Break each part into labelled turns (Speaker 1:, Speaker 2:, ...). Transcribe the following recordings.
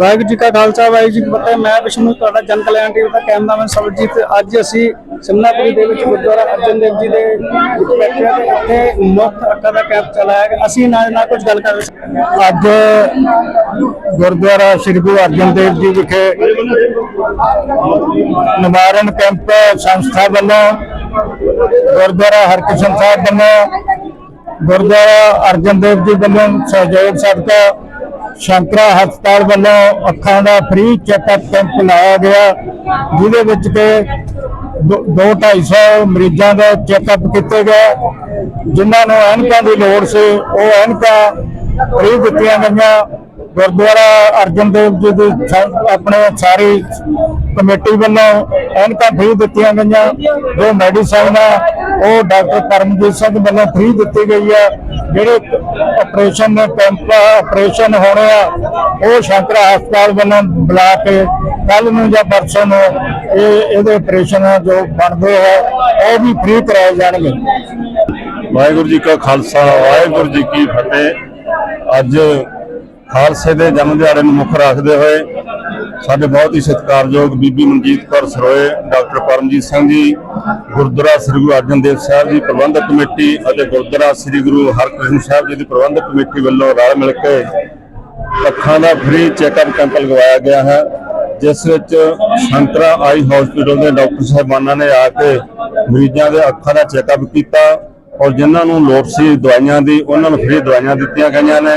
Speaker 1: ਵਾਹਿਗੁਰੂ ਜੀ ਕਾ ਖਾਲਸਾ, ਵਾਹਿਗੁਰੂ ਜੀ ਕੀ ਫਤਿਹ। ਮੈਂ ਵਿਸ਼ਨੂੰ, ਤੁਹਾਡਾ ਜਨ ਕਲਿਆਣ ਟੀਵੀ ਦਾ ਕੈਮਰਾਮੈਨ ਸਰਬਜੀਤ ਅੱਜ ਅਸੀਂ ਸਿਮਲਾਪੁਰੀ ਦੇ ਵਿੱਚ ਗੁਰਦੁਆਰਾ ਅਰਜਨ ਦੇਵ ਜੀ ਦੇ ਵਿੱਚ ਬੈਠੇ ਹਾਂ ਤੇ ਇੱਥੇ ਮੁਫਤ ਅੱਖਾਂ ਦਾ ਕੈਂਪ ਚਲਾਇਆ ਗਿਆ। ਅਸੀਂ ਨਾਲ ਨਾਲ ਕੁਝ ਗੱਲ ਕਰ
Speaker 2: ਅੱਜ ਗੁਰਦੁਆਰਾ ਸ੍ਰੀ ਗੁਰੂ ਅਰਜਨ ਦੇਵ ਜੀ ਵਿਖੇ ਨਿਵਾਰਨ ਕੈਂਪ ਸੰਸਥਾ ਵੱਲੋਂ ਗੁਰਦੁਆਰਾ ਹਰਕ੍ਰਿਸ਼ਨ ਸਾਹਿਬ ਵੱਲੋਂ ਗੁਰਦੁਆਰਾ ਅਰਜਨ ਦੇਵ ਜੀ ਵੱਲੋਂ ਸਹਿਯੋਗ ਸਦਕਾ ਸ਼ੰਕਰਾ ਹਸਪਤਾਲ ਵੱਲੋਂ ਅੱਖਾਂ ਦਾ ਫ੍ਰੀ ਚੈੱਕਅਪ ਕੈਂਪ ਲਾਇਆ ਗਿਆ, ਜਿਹਦੇ ਵਿੱਚ ਕਿ 2-250 ਮਰੀਜ਼ਾਂ ਦਾ ਚੈੱਕਅਪ ਕੀਤੇ ਗਏ। ਜਿਨ੍ਹਾਂ ਨੂੰ ਐਨਕਾਂ ਦੀ ਲੋੜ ਸੀ, ਉਹ ਐਨਕਾਂ ਫ੍ਰੀ ਦਿੱਤੀਆਂ ਗਈਆਂ। ਗੁਰਦੁਆਰਾ ਅਰਜਨ ਦੇਵ ਜੀ ਦੀ ਆਪਣੇ ਸਾਰੀ ਕਮੇਟੀ ਵੱਲੋਂ ਐਨਕਾਂ ਫ੍ਰੀ ਦਿੱਤੀਆਂ ਗਈਆਂ। ਜੋ ਮੈਡੀਸਨ ਆ, ਉਹ ਡਾਕਟਰ ਪਰਮਜੀਤ ਸਿੰਘ ਵੱਲੋਂ ਫ੍ਰੀ ਦਿੱਤੀ ਗਈ ਆ। ਜਿਹੜੇ ਆਪਰੇਸ਼ਨ ਨੇ ਕੈਂਪ ਆਪਰੇਸ਼ਨ ਹੋਣੇ ਆ, ਉਹ ਸ਼ੰਕਰਾ ਹਸਪਤਾਲ ਵੱਲੋਂ ਬੁਲਾ ਕੇ ਕੱਲ ਨੂੰ ਜਾਂ ਪਰਸੋਂ ਨੂੰ ਇਹ ਇਹਦੇ ਆਪਰੇਸ਼ਨ ਜੋ ਬਣਦੇ ਆ, ਉਹ ਵੀ ਫ੍ਰੀ ਕਰਾਏ ਜਾਣਗੇ।
Speaker 3: ਵਾਹਿਗੁਰੂ ਜੀ ਕਾ ਖਾਲਸਾ, ਵਾਹਿਗੁਰੂ ਜੀ ਕੀ ਫਤਿਹ। ਅੱਜ ਖਾਲਸੇ ਦੇ ਜਨਮ ਦਿਹਾੜੇ ਨੂੰ ਮੁੱਖ ਰੱਖਦੇ ਹੋਏ ਸਾਡੇ ਬਹੁਤ ਹੀ ਸਤਿਕਾਰਯੋਗ ਬੀਬੀ ਮਨਜੀਤ ਕੌਰ ਸਰੋਏ, ਡਾਕਟਰ ਪਰਮਜੀਤ ਸਿੰਘ ਜੀ ਗੁਰਦੁਆਰਾ ਸ੍ਰੀ ਗੁਰੂ ਅਰਜਨ ਦੇਵ ਸਾਹਿਬ ਜੀ ਪ੍ਰਬੰਧਕ ਕਮੇਟੀ ਅਤੇ ਗੁਰਦੁਆਰਾ ਸ੍ਰੀ ਗੁਰੂ ਹਰਕ੍ਰਿਸ਼ਨ ਸਾਹਿਬ ਜੀ ਦੀ ਪ੍ਰਬੰਧਕ ਕਮੇਟੀ ਵੱਲੋਂ ਰਲ ਮਿਲ ਕੇ ਅੱਖਾਂ ਦਾ ਫ੍ਰੀ ਚੈੱਕਅਪ ਕੈਂਪ ਲਗਵਾਇਆ ਗਿਆ ਹੈ, ਜਿਸ ਵਿੱਚ ਸ਼ੰਕਰਾ ਆਈ ਹਸਪੀਟਲ ਦੇ ਡਾਕਟਰ ਸਾਹਿਬਾਨਾਂ ਨੇ ਆ ਕੇ ਮਰੀਜ਼ਾਂ ਦੇ ਅੱਖਾਂ ਦਾ ਚੈੱਕਅਪ ਕੀਤਾ ਔਰ ਜਿਨ੍ਹਾਂ ਨੂੰ ਲੋੜ ਸੀ ਦਵਾਈਆਂ ਦੀ, ਉਹਨਾਂ ਨੂੰ ਫ੍ਰੀ ਦਵਾਈਆਂ ਦਿੱਤੀਆਂ ਗਈਆਂ ਨੇ।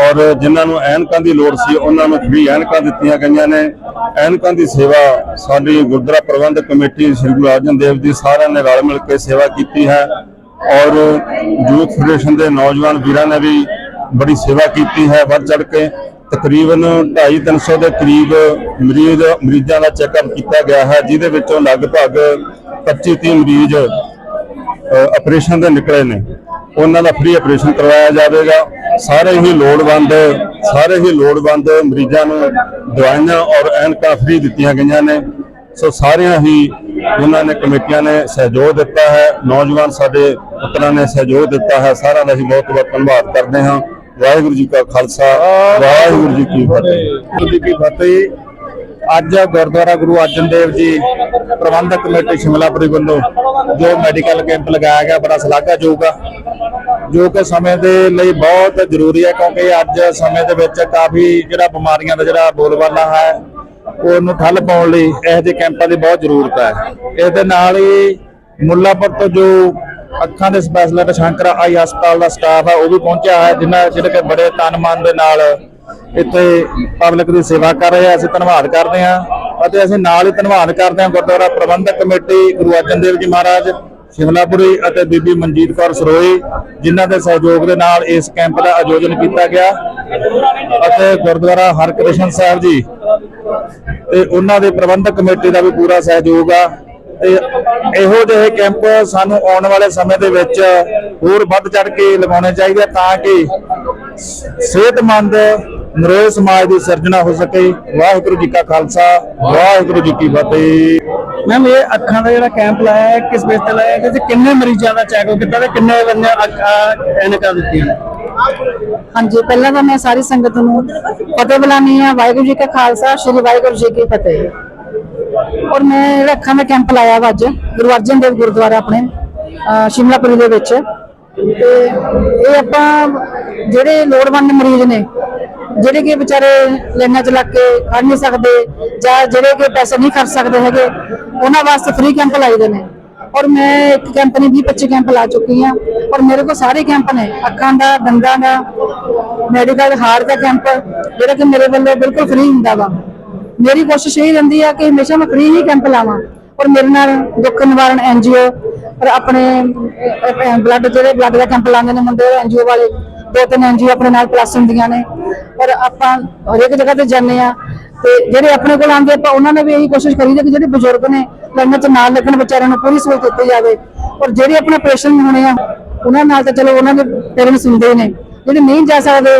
Speaker 3: ਔਰ ਜਿਨ੍ਹਾਂ ਨੂੰ ਐਨਕਾਂ ਦੀ ਲੋੜ ਸੀ, ਉਹਨਾਂ ਨੂੰ ਫ੍ਰੀ ਐਨਕਾਂ ਦਿੱਤੀਆਂ ਗਈਆਂ ਨੇ। ਐਨਕਾਂ ਦੀ ਸੇਵਾ ਸਾਡੀ ਗੁਰਦੁਆਰਾ ਪ੍ਰਬੰਧਕ ਕਮੇਟੀ ਸ੍ਰੀ ਗੁਰੂ ਅਰਜਨ ਦੇਵ ਜੀ ਸਾਰਿਆਂ ਨੇ ਰਲ ਮਿਲ ਕੇ ਸੇਵਾ ਕੀਤੀ ਹੈ। ਔਰ ਯੂਥ ਫੈਡਰੇਸ਼ਨ ਦੇ ਨੌਜਵਾਨ ਵੀਰਾਂ ਨੇ ਵੀ ਬੜੀ ਸੇਵਾ ਕੀਤੀ ਹੈ ਵੱਧ ਚੜ ਕੇ। ਤਕਰੀਬਨ 250-300 ਦੇ ਕਰੀਬ ਮਰੀਜ਼, ਮਰੀਜ਼ਾਂ ਦਾ ਚੈੱਕਅਪ ਕੀਤਾ ਗਿਆ ਹੈ, ਜਿਹਦੇ ਵਿੱਚੋਂ ਲਗਭਗ 25-30 ਮਰੀਜ਼ ਆਪਰੇਸ਼ਨ ਦੇ ਨਿਕਲੇ ਨੇ। ਉਹਨਾਂ ਦਾ ਫ੍ਰੀ ਆਪਰੇਸ਼ਨ ਕਰਵਾਇਆ ਜਾਵੇਗਾ। ਸਾਰੇ ਹੀ ਲੋੜਵੰਦ, ਸਾਰੇ ਹੀ ਲੋੜਵੰਦ ਮਰੀਜ਼ਾਂ ਨੂੰ ਦਵਾਈਆਂ ਔਰ ਐਨਕਾਂ ਫ੍ਰੀ ਦਿੱਤੀਆਂ ਗਈਆਂ ਨੇ। ਸੋ ਸਾਰਿਆਂ ਹੀ ਉਹਨਾਂ ਨੇ ਕਮੇਟੀਆਂ ਨੇ ਸਹਿਯੋਗ ਦਿੱਤਾ ਹੈ। ਨੌਜਵਾਨ ਸਾਡੇ ਪੁੱਤਰਾਂ ਨੇ ਸਹਿਯੋਗ ਦਿੱਤਾ ਹੈ। ਸਾਰਿਆਂ ਦਾ ਹੀ ਬਹੁਤ ਬਹੁਤ ਧੰਨਵਾਦ ਕਰਦੇ ਹਾਂ। ਵਾਹਿਗੁਰੂ ਜੀ ਕਾ ਖਾਲਸਾ, ਵਾਹਿਗੁਰੂ ਜੀ ਕੀ ਫਤਿਹ।
Speaker 2: ਜੀ ਕੀ ਫਤਿਹ। ਅੱਜ ਗੁਰਦੁਆਰਾ ਗੁਰੂ ਅਰਜਨ ਦੇਵ ਜੀ ਪ੍ਰਬੰਧਕ ਕਮੇਟੀ ਸ਼ਿਮਲਾਪੁਰੀ ਵੱਲੋਂ ਜੋ ਮੈਡੀਕਲ ਕੈਂਪ ਲਗਾਇਆ ਗਿਆ, ਬੜਾ ਸ਼ਲਾਘਾਯੋਗ ਆ, ਜੋ ਕਿ ਸਮੇਂ ਦੇ ਲਈ ਬਹੁਤ ਜ਼ਰੂਰੀ ਹੈ ਕਿਉਂਕਿ ਅੱਜ ਸਮੇਂ ਦੇ ਵਿੱਚ ਕਾਫੀ ਜਿਹੜਾ ਬਿਮਾਰੀਆਂ ਦਾ ਜਿਹੜਾ ਬੋਲਬਾਲਾ ਹੈ, ਉਹਨੂੰ ਠੱਲ ਪਾਉਣ ਲਈ ਇਹੋ ਜਿਹੇ ਕੈਂਪਾਂ ਦੀ ਬਹੁਤ ਜ਼ਰੂਰਤ ਹੈ। ਇਸ ਦੇ ਨਾਲ ਹੀ ਮੁੱਲਾਪੁਰ ਤੋਂ ਜੋ ਅੱਖਾਂ ਦੇ ਸਪੈਸ਼ਲਿਸਟ ਸ਼ੰਕਰਾ ਆਈ ਹਸਪਤਾਲ ਦਾ ਸਟਾਫ ਹੈ ਉਹ ਵੀ ਪਹੁੰਚਿਆ ਹੈ, ਜਿਨ੍ਹਾਂ ਜਿਹੜੇ ਕਿ ਬੜੇ ਤਨ ਮਨ ਦੇ ਨਾਲ ਇੱਥੇ ਪਬਲਿਕ ਦੀ ਸੇਵਾ ਕਰ ਰਹੇ ਆ, ਅਸੀਂ ਧੰਨਵਾਦ ਕਰਦੇ ਹਾਂ ਅਤੇ ਅਸੀਂ ਨਾਲ ਹੀ ਧੰਨਵਾਦ ਕਰਦੇ ਹਾਂ ਗੁਰਦੁਆਰਾ ਪ੍ਰਬੰਧਕ ਕਮੇਟੀ, ਗੁਰੂ ਅਰਜਨ ਦੇਵ ਜੀ ਮਹਾਰਾਜ, ਸ਼ਿਮਲਾਪੁਰੀ ਅਤੇ ਬੀਬੀ ਮਨਜੀਤ ਕੌਰ ਸਰੋਈ, ਜਿਨ੍ਹਾਂ ਦੇ ਸਹਿਯੋਗ ਦੇ ਨਾਲ ਇਸ ਕੈਂਪ ਦਾ ਆਯੋਜਨ ਕੀਤਾ ਗਿਆ ਅਤੇ ਗੁਰਦੁਆਰਾ ਹਰਕ੍ਰਿਸ਼ਨ ਸਾਹਿਬ ਜੀ ਤੇ ਉਹਨਾਂ ਦੇ ਪ੍ਰਬੰਧਕ ਕਮੇਟੀ ਦਾ ਵੀ ਪੂਰਾ ਸਹਿਯੋਗ ਆ। ਤੇ ਇਹੋ ਜਿਹੇ ਕੈਂਪ ਸਾਨੂੰ ਆਉਣ ਵਾਲੇ ਸਮੇਂ ਦੇ ਵਿੱਚ ਹੋਰ ਵੱਧ ਚੜ ਕੇ ਲਗਾਉਣੇ ਚਾਹੀਦੇ ਆ ਤਾਂ ਕਿ ਸਿਹਤਮੰਦ ਨਰੋਏ ਸਮਾਜ ਦੀ ਸਿਰਜਣਾ ਹੋ ਸਕੇ। ਵਾਹਿਗੁਰੂ ਜੀ ਕਾ ਖਾਲਸਾ ਵਾਹਿਗੁਰੂ ਜੀ ਕੀ ਫਤਿਹ।
Speaker 1: ਮੈਮ ਇਹ ਅੱਖਾਂ ਦਾ ਜਿਹੜਾ ਕੈਂਪ ਲਾਇਆ ਹੈ ਕਿਸ ਬੇਸ ਤੇ ਲਾਇਆ ਹੈ? ਤੇ ਕਿੰਨੇ ਮਰੀਜ਼ਾਂ ਦਾ ਚੈੱਕਅਪ ਕੀਤਾ ਤੇ ਕਿੰਨੇ ਬੰਦੇ ਅੱਖਾਂ ਐਨਕਾਂ ਦਿੱਤੀਆਂ
Speaker 4: ਹਾਂਜੀ ਪਹਿਲਾਂ ਤਾਂ ਮੈਂ ਸਾਰੀ ਸੰਗਤ ਨੂੰ ਫਤਿਹ ਬੁਲਾਨੀ ਆ ਵਾਹਿਗੁਰੂ ਜੀ ਕਾ ਖਾਲਸਾ ਸ੍ਰੀ ਵਾਹਿਗੁਰੂ ਜੀ ਕੀ ਫਤਿਹ। ਔਰ ਮੈਂ ਜਿਹੜਾ ਅੱਖਾਂ ਦਾ ਕੈਂਪ ਲਾਇਆ ਵਾ ਅੱਜ ਗੁਰੂ ਅਰਜਨ ਦੇਵ ਗੁਰਦੁਆਰਾ ਆਪਣੇ ਸ਼ਿਮਲਾਪੁਰੀ ਦੇ ਵਿੱਚ। ਤੇ ਇਹ ਆਪਾਂ ਜਿਹੜੇ ਲੋੜਵੰਦ ਮਰੀਜ਼ ਨੇ ਜਿਹੜੇ ਕਿ ਵਿਚਾਰੇ ਲਾਈਨਾਂ 'ਚ ਲੱਗ ਕੇ ਖੜ ਨਹੀਂ ਸਕਦੇ ਜਾਂ ਜਿਹੜੇ ਕਿ ਪੈਸੇ ਨਹੀਂ ਖਰਚ ਸਕਦੇ ਹੈਗੇ, ਉਹਨਾਂ ਵਾਸਤੇ ਫ੍ਰੀ ਕੈਂਪ ਲਾਈਦੇ ਨੇ। ਔਰ ਮੈਂ ਇੱਕ ਕੈਂਪ ਨਹੀਂ 20 25 ਕੈਂਪ ਲਾ ਚੁੱਕੀ ਹਾਂ। ਔਰ ਮੇਰੇ ਕੋਲ ਸਾਰੇ ਕੈਂਪ ਨੇ, ਅੱਖਾਂ ਦਾ, ਦੰਦਾਂ ਦਾ ਮੈਡੀਕਲ ਹਾਰਟ ਦਾ ਕੈਂਪ ਜਿਹੜਾ ਕਿ ਮੇਰੇ ਵੱਲੋਂ ਬਿਲਕੁਲ ਫ੍ਰੀ ਹੁੰਦਾ ਵਾ। ਮੇਰੀ ਕੋਸ਼ਿਸ਼ ਇਹ ਰਹਿੰਦੀ ਆ ਕਿ ਹਮੇਸ਼ਾ ਮੈਂ ਫ੍ਰੀ ਹੀ ਕੈਂਪ ਲਾਵਾਂ। ਔਰ ਮੇਰੇ ਨਾਲ ਦੁੱਖ ਨਿਵਾਰਨ ਐਨਜੀਓ ਔਰ ਆਪਣੇ ਬਲੱਡ ਜਿਹੜੇ ਬਲੱਡ ਦਾ ਕੈਂਪ ਲਾਉਂਦੇ ਨੇ ਮੁੰਡੇ ਐਨਜੀਓ ਵਾਲੇ ਦੋ ਤਿੰਨ ਐਨਜੀਓ ਆਪਣੇ ਨਾਲ ਪਲੱਸ ਹੁੰਦੀਆਂ ਨੇ ਔਰ ਆਪਾਂ ਹਰੇਕ ਜਗ੍ਹਾ ਤੇ ਜਾਂਦੇ ਆ ਤੇ ਜਿਹੜੇ ਆਪਣੇ ਕੋਲ ਆਉਂਦੇ ਆਪਾਂ ਉਹਨਾਂ ਨੇ ਵੀ ਇਹੀ ਕੋਸ਼ਿਸ਼ ਕਰੀ ਕਿ ਜਿਹੜੇ ਬਜ਼ੁਰਗ ਨੇ ਲਾਈਨਾਂ 'ਚ ਨਾਲ ਲੱਗਣ ਵਿਚਾਰਿਆਂ ਨੂੰ ਪੂਰੀ ਸਹੂਲਤ ਦਿੱਤੀ ਜਾਵੇ। ਔਰ ਜਿਹੜੇ ਆਪਣੇ ਆਪਰੇਸ਼ਨ ਹੋਣੇ ਆ, ਉਹਨਾਂ ਨਾਲ ਤਾਂ ਚਲੋ ਉਹਨਾਂ ਦੇ ਪੇਰੈਂਟਸ ਹੁੰਦੇ ਨੇ। ਜਿਹੜੇ ਨਹੀਂ ਜਾ ਸਕਦੇ,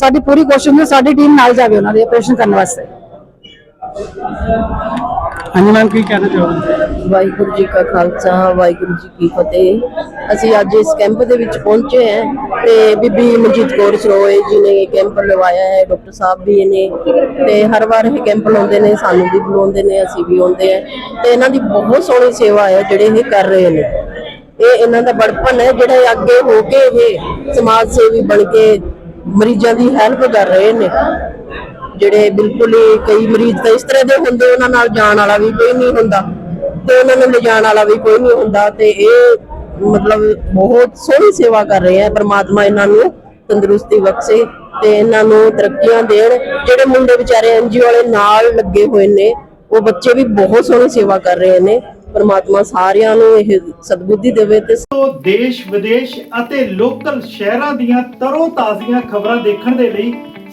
Speaker 4: ਸਾਡੀ ਪੂਰੀ ਕੋਸ਼ਿਸ਼ ਹੁੰਦੀ ਸਾਡੀ ਟੀਮ ਨਾਲ ਜਾਵੇ ਉਹਨਾਂ ਦੇ ਆਪਰੇਸ਼ਨ ਕਰਨ ਵਾਸਤੇ।
Speaker 1: ਹਾਂਜੀ ਮੈਮ, ਕੀ ਕਹਿਣਾ ਚਾਹੋਗੇ?
Speaker 5: ਵਾਹਿਗੁਰੂ ਜੀ ਕਾ ਖਾਲਸਾ, ਵਾਹਿਗੁਰੂ ਜੀ ਕੀ ਫਤਿਹ। ਅਸੀਂ ਅੱਜ ਇਸ ਕੈਂਪ ਦੇ ਵਿੱਚ ਪਹੁੰਚੇ ਹਾਂ ਤੇ ਬੀਬੀ ਮਨਜੀਤ ਕੌਰ ਸਰੋਏ ਜੀ ਨੇ ਇਹ ਕੈਂਪ ਲਵਾਇਆ ਹੈ, ਡਾਕਟਰ ਸਾਹਿਬ ਵੀ ਨੇ ਤੇ ਹਰ ਵਾਰ ਇਹ ਕੈਂਪ ਲਾਉਂਦੇ ਨੇ, ਸਾਨੂੰ ਵੀ ਬੁਲਾਉਂਦੇ ਨੇ, ਅਸੀਂ ਵੀ ਆਉਂਦੇ ਆ ਤੇ ਇਹਨਾਂ ਦੀ ਬਹੁਤ ਸੋਹਣੀ ਸੇਵਾ ਹੈ, ਜਿਹੜੇ ਇਹ ਕਰ ਰਹੇ ਨੇ। ਇਹ ਇਹਨਾਂ ਦਾ ਬੜਪਨ ਹੈ, ਜਿਹੜੇ ਅੱਗੇ ਹੋ ਕੇ ਇਹ ਸਮਾਜ ਸੇਵੀ ਬਣ ਕੇ ਮਰੀਜ਼ਾਂ ਦੀ ਹੈਲਪ ਕਰ ਰਹੇ ਨੇ। ਜਿਹੜੇ ਬਿਲਕੁਲ ਹੀ ਕਈ ਮਰੀਜ਼ ਤਾਂ ਇਸ ਤਰ੍ਹਾਂ ਦੇ ਹੁੰਦੇ, ਉਹਨਾਂ ਨਾਲ ਜਾਣ ਵਾਲਾ ਵੀ ਕੋਈ ਨਹੀਂ ਹੁੰਦਾ ਤੇ ਉਹਨਾਂ ਨੂੰ ਲਿਜਾਣ ਵਾਲਾ ਵੀ ਕੋਈ ਨਹੀਂ ਹੁੰਦਾ ਤੇ ਇਹ ਮਤਲਬ ਬਹੁਤ ਸੋਹਣੀ ਸੇਵਾ ਕਰ ਰਹੇ ਆ, ਪ੍ਰਮਾਤਮਾ ਇਹਨਾਂ ਨੂੰ ਤੰਦਰੁਸਤੀ ਬਖਸ਼ੇ ਤੇ ਇਹਨਾਂ ਨੂੰ ਤਰੱਕੀਆਂ ਦੇਣ। ਜਿਹੜੇ ਮੁੰਡੇ ਵਿਚਾਰੇ ਐਨਜੀਓ ਵਾਲੇ ਨਾਲ ਲੱਗੇ ਹੋਏ ਨੇ, ਉਹ ਬੱਚੇ ਵੀ ਬਹੁਤ ਸੋਹਣੀ ਸੇਵਾ ਕਰ ਰਹੇ ਨੇ। ਪ੍ਰਮਾਤਮਾ ਸਾਰਿਆਂ ਨੂੰ ਇਹ ਸਦਬੁੱਧੀ ਦੇਵੇ ਤੇ
Speaker 6: ਤੋਂ ਦੇਸ਼ ਵਿਦੇਸ਼ ਅਤੇ ਲੋਕਲ ਸ਼ਹਿਰਾਂ ਦੀਆਂ ਤਰੋ ਤਾਜ਼ੀਆਂ ਖਬਰਾਂ ਦੇਖਣ ਦੇ ਲਈ